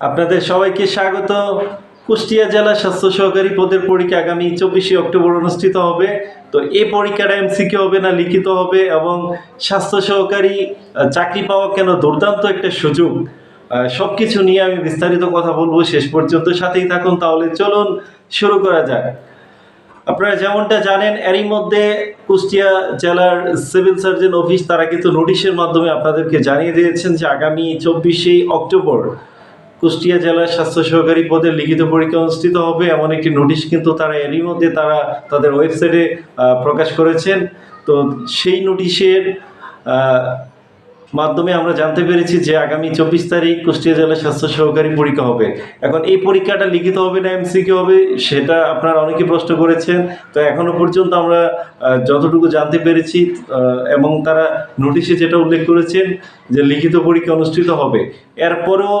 আপনাদের সবাইকে স্বাগত। কুষ্টিয়া জেলা স্বাস্থ্য সহকারী পদের পরীক্ষা আগামী চব্বিশে অক্টোবর অনুষ্ঠিত হবে। তো এই পরীক্ষাটা এমসিকিউ হবে না, লিখিত হবে এবং স্বাস্থ্য সহকারী চাকরি পাওয়া কেন দুর্দান্ত একটা সুযোগ। সব কিছু নিয়ে আমি বিস্তারিত কথা বলব শেষ পর্যন্ত সাথেই থাকুন। তাহলে চলুন শুরু করা যাক। আপনারা যেমনটা জানেন, এরই মধ্যে কুষ্টিয়া জেলার সিভিল সার্জন অফিস তারা কিন্তু নোটিশের মাধ্যমে আপনাদেরকে জানিয়ে দিয়েছেন যে আগামী চব্বিশে অক্টোবর কুষ্টিয়া জেলার স্বাস্থ্য সহকারী পদের লিখিত পরীক্ষা অনুষ্ঠিত হবে এমন একটি নোটিশ কিন্তু তারা এরই মধ্যে তারা তাদের ওয়েবসাইটে প্রকাশ করেছেন। তো সেই নোটিশের মাধ্যমে আমরা জানতে পেরেছি যে আগামী চব্বিশ তারিখ কুষ্টিয়া জেলা স্বাস্থ্য সহকারী পরীক্ষা হবে। এখন এই পরীক্ষাটা লিখিত হবে না এমসিকিউ হবে সেটা আপনারা অনেকে প্রশ্ন করেছেন। তো এখনও পর্যন্ত আমরা যতটুকু জানতে পেরেছি এবং তারা নোটিশে যেটা উল্লেখ করেছেন যে লিখিত পরীক্ষা অনুষ্ঠিত হবে। এরপরেও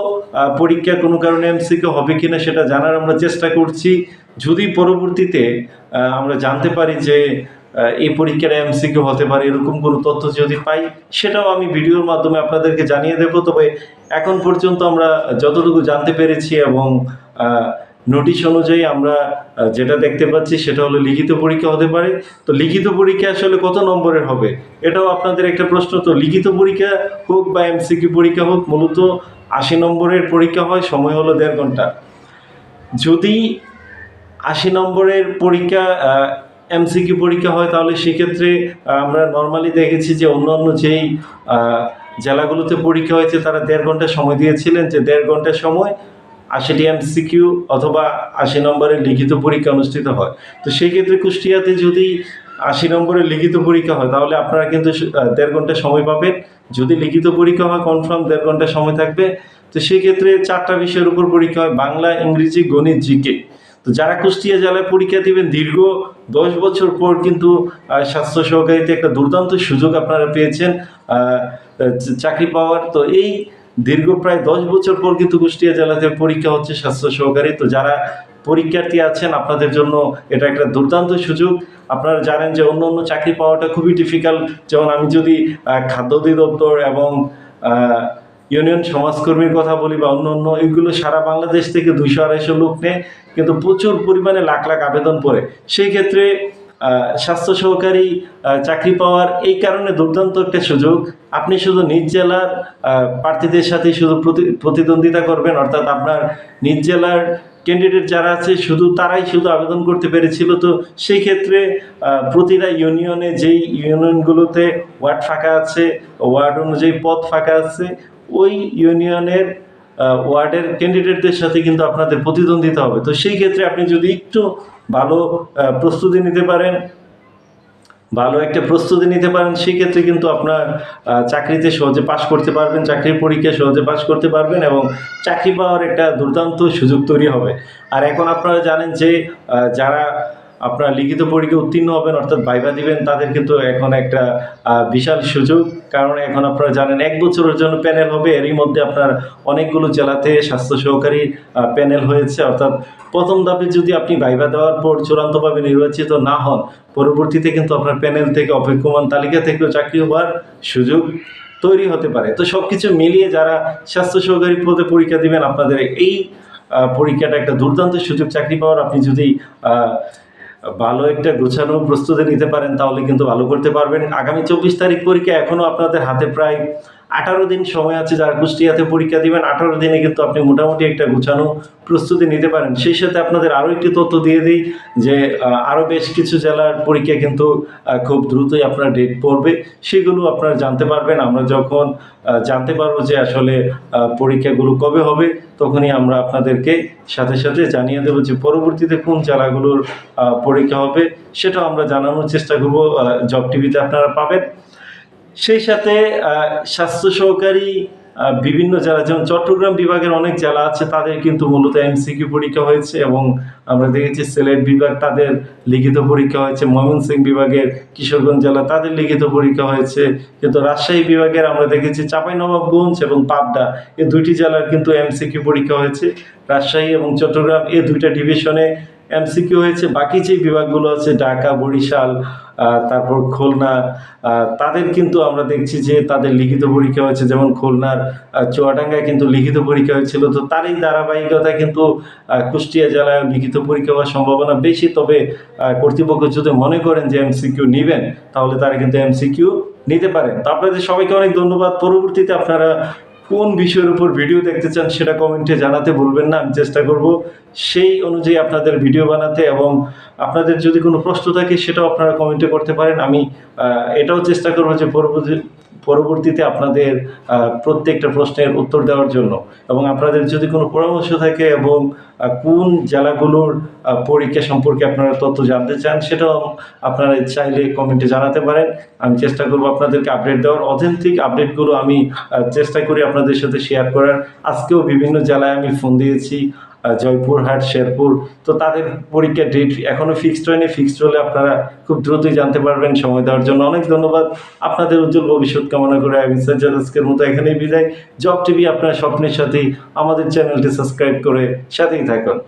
পরীক্ষা কোনো কারণে এমসিকে হবে কিনা সেটা জানার আমরা চেষ্টা করছি। যদি পরবর্তীতে আমরা জানতে পারি যে এই পরীক্ষাটা এমসিকিউ হতে পারে, এরকম কোনো তথ্য যদি পাই, সেটাও আমি ভিডিওর মাধ্যমে আপনাদেরকে জানিয়ে দেব। তবে এখন পর্যন্ত আমরা যতটুকু জানতে পেরেছি এবং নোটিশ অনুযায়ী আমরা যেটা দেখতে পাচ্ছি সেটা হলো লিখিত পরীক্ষা হতে পারে। তো লিখিত পরীক্ষা আসলে কত নম্বরের হবে? এটাও আপনাদের একটা প্রশ্ন। তো লিখিত পরীক্ষা হোক বা এমসিকিউ পরীক্ষা হোক, মূলত আশি নম্বরের পরীক্ষা হয়, সময় হলো দেড় ঘণ্টা। যদি আশি নম্বরের পরীক্ষা এমসিকিউ পরীক্ষা হয়, তাহলে সেক্ষেত্রে আমরা নর্মালি দেখেছি যে অন্যান্য যেই জেলাগুলোতে পরীক্ষা হয়েছে, তারা দেড় ঘণ্টা সময় দিয়েছিলেন। যে দেড় ঘণ্টা সময় আশিটি এমসিকিউ অথবা আশি নম্বরের লিখিত পরীক্ষা অনুষ্ঠিত হয়। তো সেই ক্ষেত্রে কুষ্টিয়াতে যদি আশি নম্বরের লিখিত পরীক্ষা হয়, তাহলে আপনারা কিন্তু দেড় ঘণ্টা সময় পাবেন। যদি লিখিত পরীক্ষা হয় কনফার্ম দেড় ঘণ্টা সময় থাকবে। তো সেই ক্ষেত্রে চারটা বিষয়ের উপর পরীক্ষা হয়, বাংলা, ইংরেজি, গণিত, জিকে। তো যারা কুষ্টিয়া জেলায় পরীক্ষা দিবেন, দীর্ঘ দশ বছর পর কিন্তু স্বাস্থ্য সহকারীতে একটা দুর্দান্ত সুযোগ আপনারা পেয়েছেন চাকরি পাওয়ার। তো এই দীর্ঘ প্রায় দশ বছর পর কিন্তু কুষ্টিয়া জেলাতে পরীক্ষা হচ্ছে স্বাস্থ্য সহকারী। তো যারা পরীক্ষার্থী আছেন, আপনাদের জন্য এটা একটা দুর্দান্ত সুযোগ। আপনারা জানেন যে অন্য অন্য চাকরি পাওয়াটা খুবই ডিফিকাল্ট যেমন আমি যদি খাদ্য অধিদপ্তর এবং ইউনিয়ন সমাজকর্মীর কথা বলি বা অন্য অন্য, এগুলো সারা বাংলাদেশ থেকে দুইশো আড়াইশো লোক নেয়। কিন্তু প্রচুর পরিমাণে লাখ লাখ আবেদন পড়ে। সেই ক্ষেত্রে স্বাস্থ্য সহকারী চাকরি পাওয়ার এই কারণে দুর্দান্ত একটা সুযোগ। আপনি শুধু নিজ জেলার প্রার্থীদের সাথে শুধু প্রতি- প্রতিদ্বন্দ্বিতা করবেন, অর্থাৎ আপনার নিজ জেলার ক্যান্ডিডেট যারা আছে, শুধু তারাই শুধু আবেদন করতে পেরেছিল। তো সেই ক্ষেত্রে প্রতিটা ইউনিয়নে যেই ইউনিয়নগুলোতে ওয়ার্ড ফাঁকা আছে ওয়ার্ড অনুযায়ী পদ ফাঁকা আছে, ওই ইউনিয়নের ওয়ার্ডের ক্যান্ডিডেটদের সাথে কিন্তু আপনাদের প্রতিদ্বন্দ্বিতা হবে। তো সেই ক্ষেত্রে আপনি যদি একটু ভালো প্রস্তুতি নিতে পারেন, ভালো একটা প্রস্তুতি নিতে পারেন, সেই ক্ষেত্রে কিন্তু আপনার চাকরিতে সহজে পাশ করতে পারবেন, চাকরির পরীক্ষায় সহজে পাশ করতে পারবেন এবং চাকরি পাওয়ার একটা দুর্দান্ত সুযোগ তৈরি হবে। আর এখন আপনারা জানেন যে যারা আপনার লিখিত পরীক্ষা উত্তীর্ণ হবেন, অর্থাৎ ভাইবা দিবেন, তাদের কিন্তু এখন একটা বিশাল সুযোগ। কারণ এখন আপনারা জানেন, এক বছরের জন্য প্যানেল হবে, এরই মধ্যে আপনার অনেকগুলো জেলাতে স্বাস্থ্য সহকারী প্যানেল হয়েছে। অর্থাৎ প্রথম ধাপে যদি আপনি ভাইবা দেওয়ার পর চূড়ান্তভাবে নির্বাচিত না হন, পরবর্তীতে কিন্তু আপনার প্যানেল থেকে অপেক্ষমান তালিকা থেকেও চাকরি হওয়ার সুযোগ তৈরি হতে পারে। তো সব কিছু মিলিয়ে যারা স্বাস্থ্য সহকারী পদে পরীক্ষা দিবেন, আপনাদের এই পরীক্ষাটা একটা দুর্দান্ত সুযোগ, চাকরি পাওয়ার। আপনি যদি ভালো একটা গোছানো প্রস্তুতি নিতে পারেন, তাহলে কিন্তু ভালো করতে পারবেন। আগামী চব্বিশ তারিখ পরীক্ষা এখনও আপনাদের হাতে প্রায় আঠারো দিন সময় আছে, যারা কুষ্টিয়াতে পরীক্ষা দিবেন, আঠারো দিনে কিন্তু আপনি মোটামুটি একটা গুছানো প্রস্তুতি নিতে পারেন। সেই সাথে আপনাদের আরও একটি তথ্য দিয়ে দিই যে আরও বেশ কিছু জেলার পরীক্ষা কিন্তু খুব দ্রুতই আপনার ডেট পড়বে। সেগুলো আপনারা জানতে পারবেন। আমরা যখন জানতে পারব যে আসলে পরীক্ষাগুলো কবে হবে, তখনই আমরা আপনাদেরকে সাথে সাথে জানিয়ে দেবো যে পরবর্তীতে কোন জেলাগুলোর পরীক্ষা হবে। সেটাও আমরা জানানোর চেষ্টা করব জব টিভিতে আপনারা পাবেন। সেই সাথে স্বাস্থ্য সহকারী বিভিন্ন জেলা যেমন চট্টগ্রাম বিভাগের অনেক জেলা আছে, তাদের কিন্তু মূলত এমসিকিউ পরীক্ষা হয়েছে এবং আমরা দেখেছি সিলেট বিভাগ তাদের লিখিত পরীক্ষা হয়েছে, ময়মনসিংহ বিভাগের কিশোরগঞ্জ জেলা তাদের লিখিত পরীক্ষা হয়েছে, কিন্তু রাজশাহী বিভাগের আমরা দেখেছি চাঁপাইনবাবগঞ্জ এবং পাবনা এই দুইটি জেলার কিন্তু এমসিকিউ পরীক্ষা হয়েছে, রাজশাহী এবং চট্টগ্রাম এই দুইটা ডিভিশনে এমসিকিউ হয়েছে, বাকি যে বিভাগগুলো আছে, ঢাকা, বরিশাল তারপর খুলনা তাদের কিন্তু আমরা দেখছি যে তাদের লিখিত পরীক্ষা হয়েছে, যেমন খুলনার চুয়াডাঙ্গায় কিন্তু লিখিত পরীক্ষা হয়েছিল, তো তারই ধারাবাহিকতায় কিন্তু কুষ্টিয়া জেলায় লিখিত পরীক্ষা হওয়ার সম্ভাবনা বেশি, তবে কর্তৃপক্ষ যদি মনে করেন যে এমসিকিউ নেবেন, তাহলে তারা কিন্তু এমসিকিউ নিতে পারেন। তো আপনাদের সবাইকে অনেক ধন্যবাদ, পরবর্তীতে আপনারা কোন বিষয়ের উপর ভিডিও দেখতে চান সেটা কমেন্টে জানাতে ভুলবেন না, আমি চেষ্টা করব সেই অনুযায়ী আপনাদের ভিডিও বানাতে এবং আপনাদের যদি কোনো প্রশ্ন থাকে সেটাও আপনারা কমেন্টে করতে পারেন। আমি এটাও চেষ্টা করব যে পরবর্তী পরবর্তীতে আপনাদের প্রত্যেকটা প্রশ্নের উত্তর দেওয়ার জন্য। এবং আপনাদের যদি কোনো পরামর্শ থাকে এবং কোন জেলাগুলোর পরীক্ষা সম্পর্কে আপনারা তথ্য জানতে চান, সেটাও আপনারা চাইলে কমেন্টে জানাতে পারেন। আমি চেষ্টা করব আপনাদেরকে আপডেট দেওয়ার। অথেন্টিক আপডেটগুলো আমি চেষ্টা করি আপনাদের সাথে শেয়ার করার। আজকেও বিভিন্ন জেলায় আমি ফোন দিয়েছি। জয়পুরহাট শেরপুর, তো তাদের পরীক্ষা ডেট এখনও ফিক্সড হয়নি। ফিক্সড হলে আপনারা খুব দ্রুতই জানতে পারবেন, সময় দেওয়ার জন্য। অনেক ধন্যবাদ। আপনাদের উজ্জ্বল ভবিষ্যৎ কামনা করে আমি সজ্জাদ আজকের মতো এখানেই বিদায়। জব টিভি আপনার স্বপ্নের সাথেই আমাদের চ্যানেলটি সাবস্ক্রাইব করে সাথেই থাকুন।